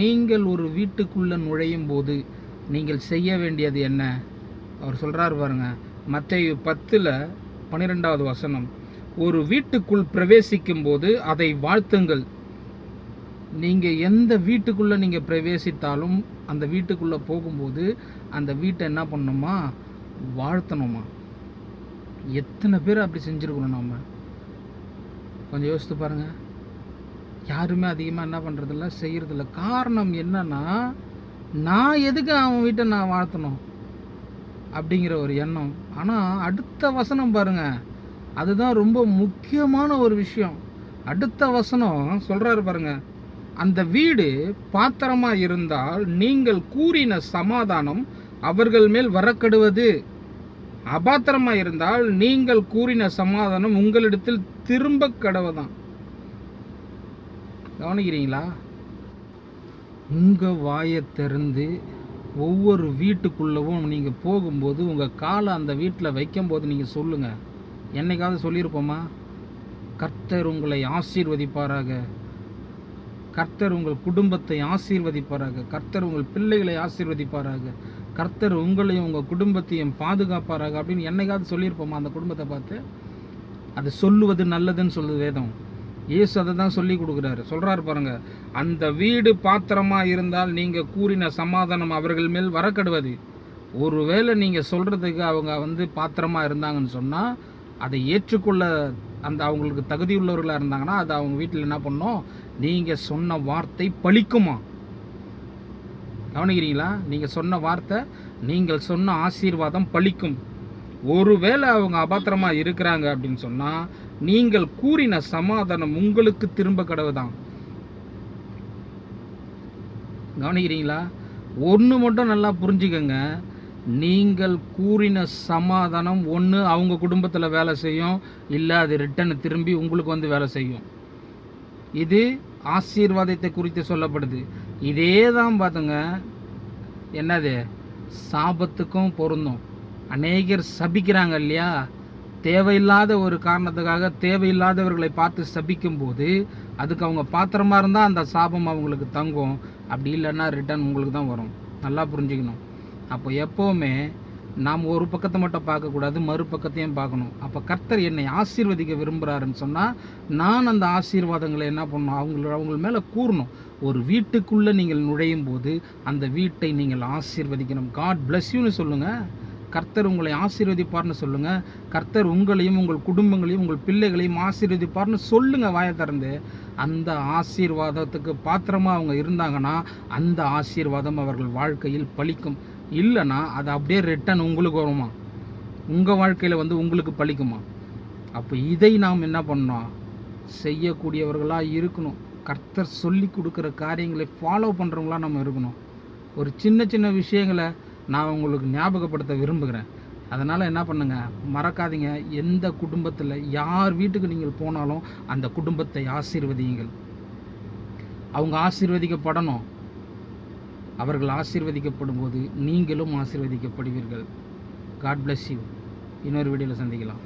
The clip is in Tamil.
நீங்கள் ஒரு வீட்டுக்குள்ளே நுழையும் போது நீங்கள் செய்ய வேண்டியது என்ன? அவர் சொல்கிறார் பாருங்க. மற்ற பத்தில் பன்னிரெண்டாவது வசனம். ஒரு வீட்டுக்குள் பிரவேசிக்கும் போது அதை வாழ்த்துங்கள். நீங்கள் எந்த வீட்டுக்குள்ளே நீங்கள் பிரவேசித்தாலும் அந்த வீட்டுக்குள்ளே போகும்போது அந்த வீட்டை என்ன பண்ணணுமா வாழ்த்தணுமா? எத்தனை பேர் அப்படி செஞ்சுருக்கணும் நாம்? கொஞ்சம் யோசித்து பாருங்கள் யாருமே அதிகமாக என்ன பண்ணுறதில்ல செய்கிறதில்ல காரணம் என்னன்னா நான் எதுக்கு அவன் வீட்டை நான் வாழ்த்தணும்? அப்படிங்கிற ஒரு எண்ணம். ஆனால் அடுத்த வசனம் பாருங்கள் அதுதான் ரொம்ப முக்கியமான ஒரு விஷயம். அடுத்த வசனம் சொல்கிறாரு பாருங்கள் அந்த வீடு பாத்திரமாக இருந்தால் நீங்கள் கூறின சமாதானம் அவர்கள் மேல் வரக்கடுவது. அபாத்திரமாக இருந்தால் நீங்கள் கூறின சமாதானம் உங்களிடத்தில் திரும்ப கடவுதான் கவனிக்கிறீங்களா? உங்கள் வாயை திறந்து ஒவ்வொரு வீட்டுக்குள்ளவும் நீங்கள் போகும்போது உங்கள் காலை அந்த வீட்டில் வைக்கும்போது நீங்கள் சொல்லுங்கள் என்னைக்காவது சொல்லியிருப்போமா? கர்த்தர் உங்களை ஆசீர்வதிப்பாராக. கர்த்தர் உங்கள் குடும்பத்தை ஆசீர்வதிப்பாராக. கர்த்தர் உங்கள் பிள்ளைகளை ஆசீர்வதிப்பாராக. கர்த்தர் உங்களையும் உங்கள் குடும்பத்தையும் பாதுகாப்பாராக அப்படின்னு என்னைக்காவது சொல்லியிருப்போமா அந்த குடும்பத்தை பார்த்து? அது சொல்லுவது நல்லதுன்னு சொல்லுது வேதம். இயேசு அதை தான் சொல்லி கொடுக்குறாரு. சொல்கிறாரு பாருங்க அந்த வீடு பாத்திரமாக இருந்தால் நீங்கள் கூறின சமாதானம் அவர்கள் மேல் வரக்கடுவது. ஒருவேளை நீங்கள் சொல்கிறதுக்கு அவங்க வந்து பாத்திரமாக இருந்தாங்கன்னு சொன்னால் அதை ஏற்றுக்கொள்ள அந்த அவங்களுக்கு தகுதியுள்ளவர்களாக இருந்தாங்கன்னா அது அவங்க வீட்டில் என்ன பண்ணோம் நீங்கள் சொன்ன வார்த்தை பலிக்குமா கவனிக்கிறீங்களா? நீங்கள் சொன்ன வார்த்தை நீங்கள் சொன்ன ஆசீர்வாதம் பழிக்கும். ஒருவேளை அவங்க அபாத்திரமாக இருக்கிறாங்க அப்படின்னு சொன்னால் நீங்கள் கூறின சமாதானம் உங்களுக்கு திரும்ப கடவுதான். கவனிக்கிறீங்களா? ஒன்று மட்டும் நல்லா புரிஞ்சுக்கங்க. நீங்கள் கூறின சமாதானம் ஒன்று அவங்க குடும்பத்தில் வேலை செய்யும் இல்லை அது ரிட்டன் திரும்பி உங்களுக்கு வந்து வேலை செய்யும். இது ஆசீர்வாதத்தை குறித்து சொல்லப்படுது. இதே தான் பார்த்துங்க என்னது? சாபத்துக்கும் பொருந்தும். அநேகர் சபிக்கிறாங்க இல்லையா? தேவையில்லாத ஒரு காரணத்துக்காக தேவையில்லாதவர்களை பார்த்து சபிக்கும் போது அதுக்கு அவங்க பாத்திரமா இருந்தால் அந்த சாபம் அவங்களுக்கு தங்கும். அப்படி இல்லைன்னா ரிட்டர்ன் உங்களுக்கு தான் வரும். நல்லா புரிஞ்சுக்கணும். அப்போ எப்போவுமே நாம் ஒரு பக்கத்தை மட்டும் பார்க்கக்கூடாது மறுபக்கத்தையும் பார்க்கணும். அப்போ கர்த்தர் என்னை ஆசீர்வதிக்க விரும்புகிறாருன்னு சொன்னால் நான் அந்த ஆசீர்வாதங்களை என்ன பண்ணணும்? அவங்கள அவங்க மேலே கூறணும். ஒரு வீட்டுக்குள்ளே நீங்கள் நுழையும் போது அந்த வீட்டை நீங்கள் ஆசீர்வதிக்கணும். காட் bless யூன்னு சொல்லுங்கள் கர்த்தர் உங்களை ஆசீர்வதிப்பார்னு சொல்லுங்கள் கர்த்தர் உங்களையும் உங்கள் குடும்பங்களையும் உங்கள் பிள்ளைகளையும் ஆசீர்வதிப்பார்னு சொல்லுங்கள் வாயை திறந்து. அந்த ஆசீர்வாதத்துக்கு பாத்திரமாக அவங்க இருந்தாங்கன்னா அந்த ஆசீர்வாதம் அவர்கள் வாழ்க்கையில் பலிக்கும். இல்லைன்னா அது அப்படியே ரிட்டன் உங்களுக்கு வருமா? உங்கள் வாழ்க்கையில் வந்து உங்களுக்கு பலிக்குமா? அப்போ இதை நாம் என்ன பண்ணோம் செய்யக்கூடியவர்களாக இருக்கணும். கர்த்தர் சொல்லி கொடுக்குற காரியங்களை ஃபாலோ பண்ணுறவங்களா நம்ம இருக்கணும். ஒரு சின்ன சின்ன விஷயங்களை நான் உங்களுக்கு ஞாபகப்படுத்த விரும்புகிறேன். அதனால் என்ன பண்ணுங்க மறக்காதீங்க. எந்த குடும்பத்தில் யார் வீட்டுக்கு நீங்கள் போனாலும் அந்த குடும்பத்தை ஆசீர்வதியுங்கள். அவங்க ஆசீர்வதிக்கப்படணும். அவர்கள் ஆசீர்வதிக்கப்படும் போது நீங்களும் ஆசீர்வதிக்கப்படுவீர்கள். காட் பிளஸ் யூ இன்னொரு வீடியோவில் சந்திக்கலாம்.